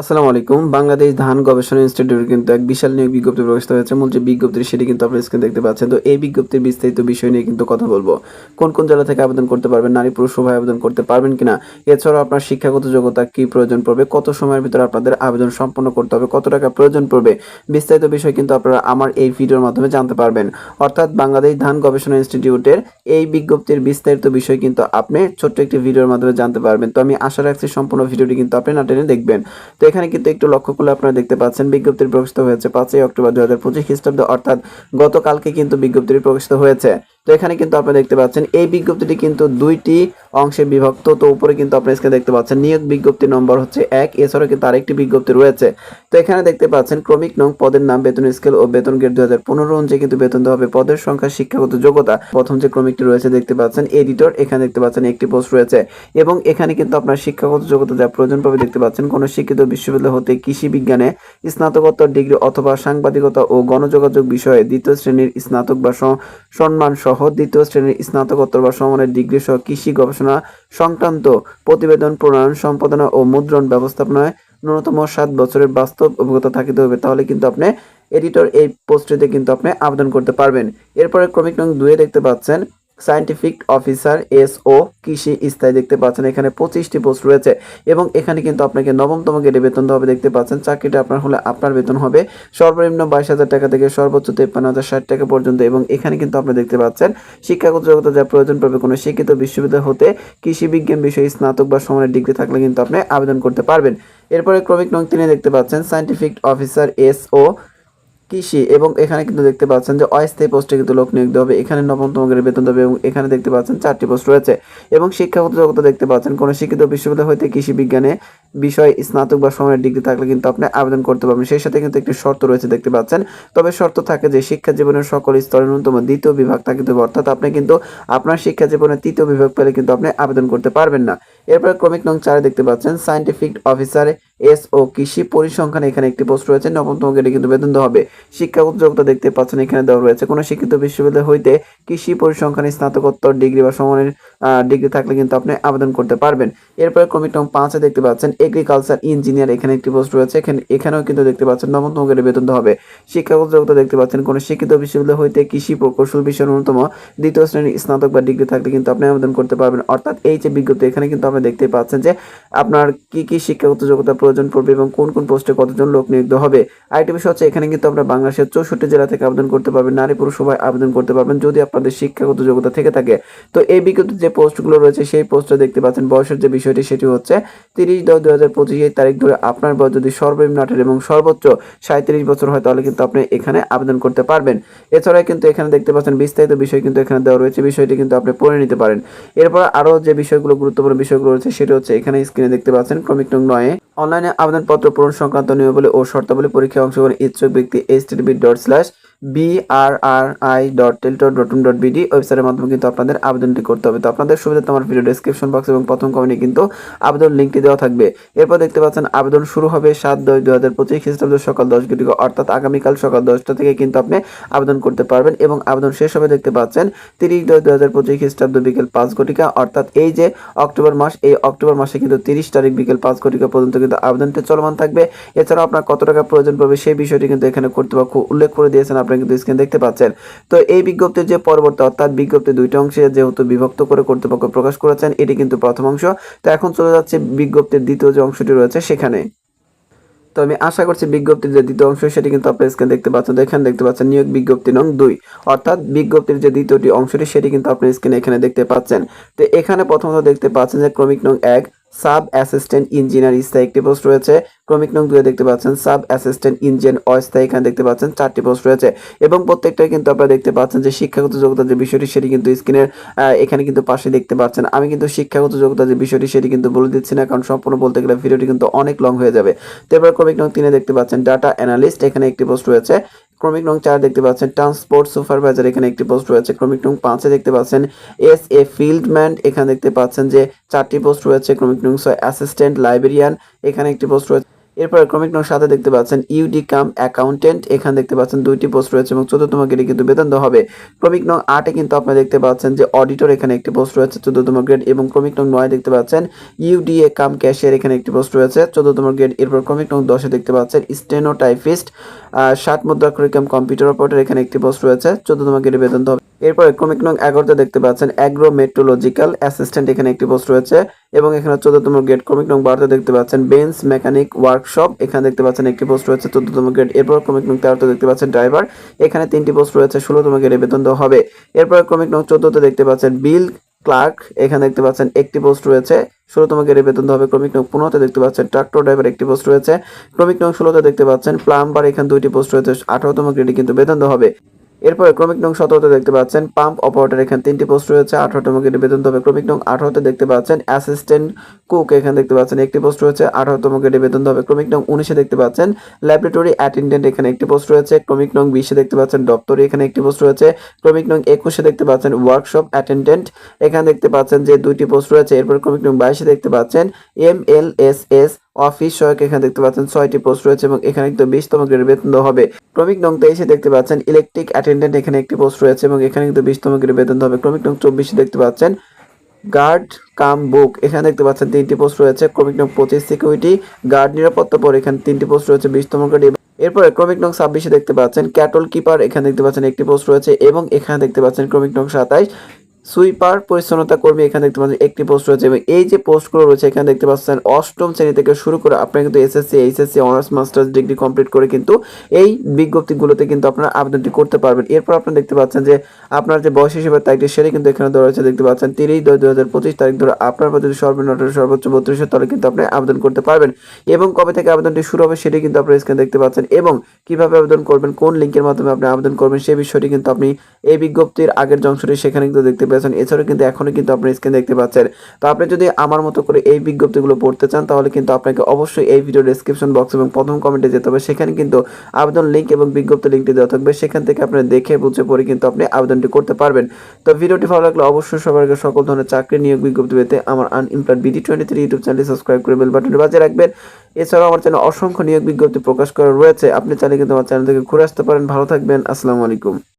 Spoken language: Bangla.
আসসালামু আলাইকুম। বাংলাদেশ ধান গবেষণা ইনস্টিটিউট কিন্তু এক বিশাল নিয়োগ বিজ্ঞপ্তি প্রকাশিত হয়েছে। মূল যে বিজ্ঞপ্তি সেটি কিন্তু আপনার স্ক্রিন দেখতে পাচ্ছেন। তো এই বিজ্ঞপ্তির বিস্তারিত বিষয় নিয়ে কিন্তু কথা বলব। কোন কোন জেলা থেকে আবেদন করতে পারবেন, নারী পুরুষ উভয় আবেদন করতে পারবেন কিনা, এছাড়াও আপনার শিক্ষাগত যোগ্যতা কি প্রয়োজন পড়বে, কত সময়ের ভিতরে আপনাদের আবেদন সম্পন্ন করতে হবে, কত টাকা প্রয়োজন পড়বে, বিস্তারিত বিষয় কিন্তু আপনারা আমার এই ভিডিওর মাধ্যমে জানতে পারবেন। অর্থাৎ বাংলাদেশ ধান গবেষণা ইনস্টিটিউটের এই বিজ্ঞপ্তির বিস্তারিত বিষয় কিন্তু আপনি ছোট্ট একটি ভিডিওর মাধ্যমে জানতে পারবেন। তো আমি আশা রাখছি সম্পূর্ণ ভিডিওটি কিন্তু আপনি না টেনে দেখবেন। তো এখানে কিন্তু একটু লক্ষ্য করলে আপনারা দেখতে পাচ্ছেন, বিজ্ঞপ্তির প্রকাশিত হয়েছে পাঁচই অক্টোবর দু হাজার পঁচিশ খ্রিস্টাব্দ, অর্থাৎ গতকালকে কিন্তু বিজ্ঞপ্তিটি প্রকাশিত হয়েছে। তো এখানে কিন্তু আপনারা দেখতে পাচ্ছেন, এই বিজ্ঞপ্তিটি কিন্তু দুইটি অংশে বিভক্ত। তো উপরে কিন্তু আপনারা স্ক্রিনে দেখতে পাচ্ছেন, নিয়োগ বিজ্ঞপ্তি নম্বর হচ্ছে এক, এছাড়াও কিন্তু আরেকটি বিজ্ঞপ্তি রয়েছে। তো এখানে দেখতে পাচ্ছেন, ক্রমিক নং পদের নাম, বেতন স্কেল ও বেতন গেট দুই হাজার পনেরো অনুযায়ী কিন্তু বেতন দেওয়া হবে। পদের সংখ্যা, শিক্ষাগত যোগ্যতা, প্রথম যে ক্রমিকটি রয়েছে দেখতে পাচ্ছেন, এডিটর, এখানে দেখতে পাচ্ছেন একটি পোস্ট রয়েছে। এবং এখানে কিন্তু আপনার শিক্ষাগত যোগ্যতা যা প্রয়োজন পাবে দেখতে পাচ্ছেন, কোনো শিক্ষিত বিশ্ববিদ্যালয় হতে কৃষি বিজ্ঞানে স্নাতকোত্তর ডিগ্রি অথবা সাংবাদিকতা ও গণযোগাযোগ বিষয়ে দ্বিতীয় শ্রেণির স্নাতক বা সম্মান সহ দ্বিতীয় শ্রেণির স্নাতকোত্তর বা সমানের ডিগ্রি সহ কৃষি গবেষণা সংক্রান্ত প্রতিবেদন প্রণয়ন, সম্পাদনা ও মুদ্রণ ব্যবস্থাপনায় ন্যূনতম সাত বছরের বাস্তব অভিজ্ঞতা থাকিতে হবে তাহলে কিন্তু আপনি এডিটর এই পোস্টটিতে কিন্তু আপনি আবেদন করতে পারবেন। এরপরে ক্রমিক নং দুয়ে দেখতে পাচ্ছেন সায়েন্টিফিক অফিসার এস ও কৃষি স্থায়ী দেখতে পাচ্ছেন। এখানে পঁচিশটি পোস্ট রয়েছে এবং এখানে কিন্তু আপনাকে নবমতম গেটে বেতন হবে দেখতে পাচ্ছেন। চাকরিটা আপনার হলে আপনার বেতন হবে। সর্বনিম্ন বাইশ হাজার টাকা থেকে সর্বোচ্চ তেপ্পান্ন হাজার ষাট টাকা পর্যন্ত এবং এখানে কিন্তু আপনি দেখতে পাচ্ছেন শিক্ষাগত যোগ্যতা যা প্রয়োজন পড়বে কোনো শিক্ষিত বিশ্ববিদ্যালয় হতে কৃষি বিজ্ঞান বিষয়ে স্নাতক বা সমানের ডিগ্রি থাকলে কিন্তু আপনি আবেদন করতে পারবেন। এরপরে ক্রমিক নং তিনে দেখতে পাচ্ছেন সায়েন্টিফিক অফিসার এস ও কৃষি এবং এখানে কিন্তু দেখতে পাচ্ছেন যে অস্থায়ী পোস্টে কিন্তু লোক নিয়োগ দেওয়া হবে। এখানে নবমতম গ্রেড বেতন দেবে এবং এখানে দেখতে পাচ্ছেন চারটি পোস্ট রয়েছে। এবং শিক্ষাগত যোগ্যতা দেখতে পাচ্ছেন কোনো শিক্ষিত বিশ্ববিদ্যালয় হইতে কৃষি বিজ্ঞানে বিষয়, স্নাতক বা সমানের ডিগ্রি থাকলে কিন্তু আপনি আবেদন করতে পারবেন। সেই সাথে কিন্তু একটি শর্ত রয়েছে দেখতে পাচ্ছেন। তবে শর্ত থাকে যে শিক্ষা জীবনের সকল স্তরের ন্যূনতম দ্বিতীয় বিভাগ থাকিতে হবে অর্থাৎ আপনি কিন্তু আপনার শিক্ষা জীবনের তৃতীয় বিভাগ পেলে কিন্তু আপনি আবেদন করতে পারবেন না। এরপরে ক্রমিক নং চারে দেখতে পাচ্ছেন সায়েন্টিফিক অফিসার এস ও কৃষি পরিসংখ্যান এখানে একটি পোস্ট রয়েছে। নবমতম গ্রেডে কিন্তু বেতন দেওয়া হবে। শিক্ষাগত যোগ্যতা দেখতে পাচ্ছেন এখানে দেওয়া রয়েছে। কোনো শিক্ষিত বিশ্ববিদ্যালয় হইতে কৃষি পরিসংখ্যান স্নাতকোত্তর ডিগ্রি বা সমানের ডিগ্রি থাকলে কিন্তু আপনি আবেদন করতে পারবেন। এরপরে ক্রমিক নং পাঁচে দেখতে পাচ্ছেন এগ্রিকালচার ইঞ্জিনিয়ার এখানে একটি পোস্ট রয়েছে। এখানে, এখানেও কিন্তু দেখতে পাচ্ছেন নবমতম গ্রেডে বেতন হবে। শিক্ষাগত যোগ্যতা দেখতে পাচ্ছেন, কোনো শিক্ষিত বিশ্ববিদ্যালয় হইতে কৃষি প্রকৌশল বিষয়ের ন্যূনতম দ্বিতীয় শ্রেণির স্নাতক বা ডিগ্রি থাকলে কিন্তু আপনি আবেদন করতে পারবেন। অর্থাৎ এই যে বিজ্ঞপ্তি, এখানে কিন্তু আপনি দেখতে পাচ্ছেন যে আপনার কি কি শিক্ষাগত যোগ্যতা প্রয়োজন পড়বে এবং কোন কোন পোস্টে কতজন লোক নিয়োগ হবে। আরেকটি বিষয় হচ্ছে, এখানে কিন্তু আমরা বাংলাদেশের চৌষট্টি জেলা থেকে আবেদন করতে পারবেন। নারী পুরুষ সবাই আবেদন করতে পারবেন যদি আপনাদের শিক্ষাগত যোগ্যতা থেকে থাকে। তো এই বিজ্ঞপ্তি যে পোস্টগুলো রয়েছে, সেই পোস্টে দেখতে পাচ্ছেন বয়সের যে বিষয়টি, সেটি হচ্ছে তিরিশ দশ দু হাজার পঁচিশ তারিখ ধরে আপনার বয়স যদি সর্বনিম্ন আঠারো এবং সর্বোচ্চ সাঁত্রিশ বছর হয়, তাহলে কিন্তু আপনি এখানে আবেদন করতে পারবেন। এছাড়া কিন্তু এখানে দেখতে পাচ্ছেন বিস্তারিত বিষয় কিন্তু এখানে দেওয়া রয়েছে, বিষয়টি কিন্তু আপনি পড়ে নিতে পারেন। এরপর আরও যে বিষয়গুলো, গুরুত্বপূর্ণ বিষয়গুলো রয়েছে, সেটা হচ্ছে এখানে স্ক্রিনে দেখতে পাচ্ছেন, ক্রমিক নং নয়ে অনলাইনে আবেদনপত্র পূরণ সংক্রান্ত নিয়মাবলী ও শর্তাবলী পরীক্ষায় অংশগ্রহণ ইচ্ছুক ব্যক্তি H TV dot slash BRRI dot teletalk dot dot BD ওয়েবসাইটের মাধ্যমে কিন্তু আপনাদের আবেদনটি করতে হবে। তো আপনাদের সুবিধা আমার ভিডিও ডেসক্রিপশন বক্স এবং প্রথম কমেন্টে কিন্তু আবেদন লিঙ্কটি দেওয়া থাকবে। এরপর দেখতে পাচ্ছেন আবেদন শুরু হবে সাত দশ দু হাজার পঁচিশ খ্রিস্টাব্দ সকাল দশ ঘটিকা অর্থাৎ আগামীকাল সকাল দশটা থেকে কিন্তু আপনি আবেদন করতে পারবেন এবং আবেদন শেষ হবে দেখতে পাচ্ছেন তিরিশ দশ দু হাজার পঁচিশ খ্রিস্টাব্দ বিকেল পাঁচ ঘটিকা, অর্থাৎ এই যে অক্টোবর মাস, এই অক্টোবর মাসে কিন্তু তিরিশ তারিখ বিকেল পাঁচ ঘটিকা পর্যন্ত কিন্তু আবেদনটি চলমান থাকবে। এছাড়াও আপনার কত টাকা প্রয়োজন পড়বে সেই বিষয়টি কিন্তু এখানে কর্তৃপক্ষ উল্লেখ করে দিয়েছেন। আপনারা কিন্তু স্ক্রিন দেখতে পাচ্ছেন। তো এই বিজ্ঞপ্তির যে পরবর্তী, অর্থাৎ বিজ্ঞপ্তি দুইটা অংশে যেহেতু বিভক্ত করে কর্তৃপক্ষ প্রকাশ করেছেন, এটি কিন্তু প্রথম অংশ। তো এখন চলে যাচ্ছে বিজ্ঞপ্তির দ্বিতীয় যে অংশটি রয়েছে সেখানে। তো আমি আশা করছি বিজ্ঞপ্তির যে দ্বিতীয় অংশ, সেটি কিন্তু আপনার স্ক্রিন দেখতে পাচ্ছেন। এখানে দেখতে পাচ্ছেন নিয়োগ বিজ্ঞপ্তি নং দুই। অর্থাৎ বিজ্ঞপ্তির যে দ্বিতীয়টি অংশটি, সেটি কিন্তু আপনার স্ক্রিনে এখানে দেখতে পাচ্ছেন। তো এখানে প্রথমত দেখতে পাচ্ছেন যে ক্রমিক নং এক সাব অ্যাসিস্ট্যান্ট ইঞ্জিনিয়ার স্থায়ী একটি পোস্ট রয়েছে। ক্রমিক নং দুয়ে দেখতে পাচ্ছেন সাব অ্যাসিস্ট্যান্ট ইঞ্জিন অস্থায়ী এখানে দেখতে পাচ্ছেন চারটি পোস্ট রয়েছে এবং প্রত্যেকটাই কিন্তু আপনারা দেখতে পাচ্ছেন যে শিক্ষাগত যোগ্যতা যে বিষয়টি সেটি কিন্তু স্ক্রিনের এখানে কিন্তু পাশে দেখতে পাচ্ছেন। আমি কিন্তু শিক্ষাগত যোগ্যতা যে বিষয়টি সেটি কিন্তু বলে দিচ্ছি না, কারণ সম্পূর্ণ বলতে গেলে ভিডিওটি কিন্তু অনেক লং হয়ে যাবে। তো এবার ক্রমিক নং তিনে দেখতে পাচ্ছেন, ডাটা অ্যানালিস্ট এখানে একটি পোস্ট রয়েছে। ক্রমিক নং চার দেখতে পাচ্ছেন। ট্রান্সপোর্ট সুপারভাইজার এখানে একটি পোস্ট রয়েছে। ক্রমিক নং পাঁচে দেখতে পাচ্ছেন এস এ ফিল্ডম্যান এখানে দেখতে পাচ্ছেন যে চারটি পোস্ট রয়েছে। ক্রমিক নং ছয় অ্যাসিস্ট্যান্ট লাইব্রেরিয়ান এখানে একটি পোস্ট রয়েছে। এরপরে ক্রমিক নং সাথে দেখতে পাচ্ছেন ইউডি কাম অ্যাকাউন্টেন্ট এখানে দেখতে পাচ্ছেন দুইটি পোস্ট রয়েছে এবং চোদ্দতম গ্রেডে কিন্তু বেতন দেওয়া হবে। ক্রমিক নং আটে কিন্তু আপনারা দেখতে পাচ্ছেন যে অডিটর এখানে একটি পোস্ট রয়েছে চোদ্দতম গ্রেড এবং ক্রমিক নং নয় দেখতে পাচ্ছেন ইউডিএ কাম ক্যাশিয়ার এখানে একটি পোস্ট রয়েছে চোদ্দতম গ্রেড এরপর ক্রমিক নং দশে দেখতে পাচ্ছেন স্টেনো টাইপিস্ট ষাট মুদ্রাক্ষরিক কাম কম্পিউটার অপারেটর এখানে একটি পোস্ট রয়েছে চোদ্দতম গ্রেডে বেতন দেওয়া এরপরে ক্রমিক নং এগারোতে দেখতে পাচ্ছেন অ্যাগ্রো মেট্রোলজিক্যাল অ্যাসিস্ট্যান্ট, এখানে একটি পোস্ট রয়েছে এবং এখানে চোদ্দতম গ্রেড ক্রমিক নং বারোতে দেখতে পাচ্ছেন বেঞ্চ মেকানিক ওয়ার্কশপ, এখানে দেখতে পাচ্ছেন একটি পোস্ট রয়েছে চোদ্দতম গ্রেড, এরপর ক্রমিক নং তেরোতে দেখতে পাচ্ছেন ড্রাইভার, এখানে তিনটি পোস্ট রয়েছে ষোলোতম গ্রেডে বেতন দেওয়া হবে। এরপর ক্রমিক নং চোদ্দতে দেখতে পাচ্ছেন বিল ক্লার্ক, এখানে দেখতে পাচ্ছেন একটি পোস্ট রয়েছে ষোলোতম গ্রেডে বেতন হবে। ক্রমিক নং পনেরোতে দেখতে পাচ্ছেন ট্রাক্টর ড্রাইভার একটি পোস্ট রয়েছে। ক্রমিক নং ষোলোতে দেখতে পাচ্ছেন প্লাম্বার, এখানে দুইটি পোস্ট রয়েছে, আঠারোতম গ্রেডে কিন্তু বেতন দেওয়া হবে। এরপরে ক্রমিক নং সতেরোতে দেখতে পাচ্ছেন, পাম্প অপারেটর এখানে তিনটি পোস্ট রয়েছে আঠারোতম গ্রেডে বেতন দেবে ক্রমিক নং আঠারোতে দেখতে পাচ্ছেন, অ্যাসিস্ট্যান্ট কুক এখানে দেখতে পাচ্ছেন, একটি পোস্ট রয়েছে আঠারোতম গ্রেডে বেতন দেবে ক্রমিক নং উনিশে দেখতে পাচ্ছেন, ল্যাবরেটরি অ্যাটেন্ডেন্ট এখানে একটি পোস্ট রয়েছে, ক্রমিক নং বিশে দেখতে পাচ্ছেন, দপ্তরি এখানে একটি পোস্ট রয়েছে, ক্রমিক নং একুশে দেখতে পাচ্ছেন, ওয়ার্কশপ অ্যাটেন্ডেন্ট এখানে দেখতে পাচ্ছেন যে দুইটি পোস্ট রয়েছে। এরপর ক্রমিক নং বাইশে দেখতে পাচ্ছেন, M L S S office সহায়ক এখানে দেখতে পাচ্ছেন ছয়টি পোস্ট রয়েছে এবং এখানে কিন্তু বিশতম গ্রেডের বেতন হবে। ক্রমিক নং তেইশে দেখতে পাচ্ছেন ইলেকট্রিক অ্যাটেন্ডেন্ট এখানে একটি পোস্ট রয়েছে এবং এখানে কিন্তু বিশতম গ্রেডের বেতন হবে। ক্রমিক নং চব্বিশে দেখতে পাচ্ছেন গার্ড কাম বুক, এখানে দেখতে পাচ্ছেন তিনটি পোস্ট রয়েছে। ক্রমিক নং পঁচিশ সিকিউরিটি, গার্ড নিরাপত্তা পর এখানে তিনটি পোস্ট রয়েছে বিশতম গ্রেড। এরপরে ক্রমিক নং ছাব্বিশে দেখতে পাচ্ছেন ক্যাটল কিপার, এখানে দেখতে পাচ্ছেন একটি পোস্ট রয়েছে এবং এখানে দেখতে পাচ্ছেন ক্রমিক নং সাতাইশ। সুইপার পরিচ্ছন্নতা কর্মী, এখানে দেখতে পাচ্ছেন একটি পোস্ট রয়েছে এবং এই যে পোস্টগুলো রয়েছে, এখানে দেখতে পাচ্ছেন অষ্টম শ্রেণি থেকে শুরু করে আপনারা কিন্তু SSC HSC honours masters degree complete করে কিন্তু এই বিজ্ঞপ্তিগুলোতে কিন্তু আপনারা আবেদনটি করতে পারবেন। এরপর আপনারা দেখতে পাচ্ছেন যে আপনার যে বয়স হিসেবে তারিখটি সেটি কিন্তু এখানে দেওয়া রয়েছে। দেখতে পাচ্ছেন তিরিশ দশ দু হাজার পঁচিশ তারিখ ধরে আপনার প্রতি সর্বনিম্ন সর্বোচ্চ বত্রিশের তলে কিন্তু আপনি আবেদন করতে পারবেন। এবং কবে থেকে আবেদনটি শুরু হবে সেটি কিন্তু আপনারা স্ক্রিনে দেখতে পাচ্ছেন এবং কীভাবে আবেদন করবেন, কোন লিঙ্কের মাধ্যমে আপনি আবেদন করবেন সেই বিষয়টি কিন্তু আপনি এই বিজ্ঞপ্তির আগের যে অংশটি, সেখানে কিন্তু দেখতে পেয়েছেন এছাড়াও কিন্তু এখনও কিন্তু আপনি স্ক্রিন দেখতে পাচ্ছেন। তো আপনি যদি আমার মতো করে এই বিজ্ঞপ্তিগুলো পড়তে চান, তাহলে কিন্তু আপনাকে অবশ্যই এই ভিডিও ডেসক্রিপশন বক্স এবং প্রথম কমেন্টে যেতে হবে। সেখানে কিন্তু আবেদন লিঙ্ক এবং বিজ্ঞপ্তি লিঙ্কটি দেওয়া থাকবে। সেখান থেকে আপনি দেখে বুঝে পড়ে কিন্তু আপনি আবেদনটি করতে পারবেন। তো ভিডিওটি ভালো লাগলে অবশ্যই সবার আগে সকল ধরনের চাকরি নিয়োগ বিজ্ঞপ্তি পেতে আমার unemployed BD twenty three YouTube চ্যানেলটি সাবস্ক্রাইব করে বেল বাটনটি বাজিয়ে রাখবেন। এছাড়াও আমার চ্যানেল অসংখ্য নিয়োগ বিজ্ঞপ্তি প্রকাশ করা রয়েছে। আপনি চাইলে কিন্তু আমার চ্যানেল থেকে ঘুরে আসতে পারেন। ভালো থাকবেন। আসসালামু আলাইকুম।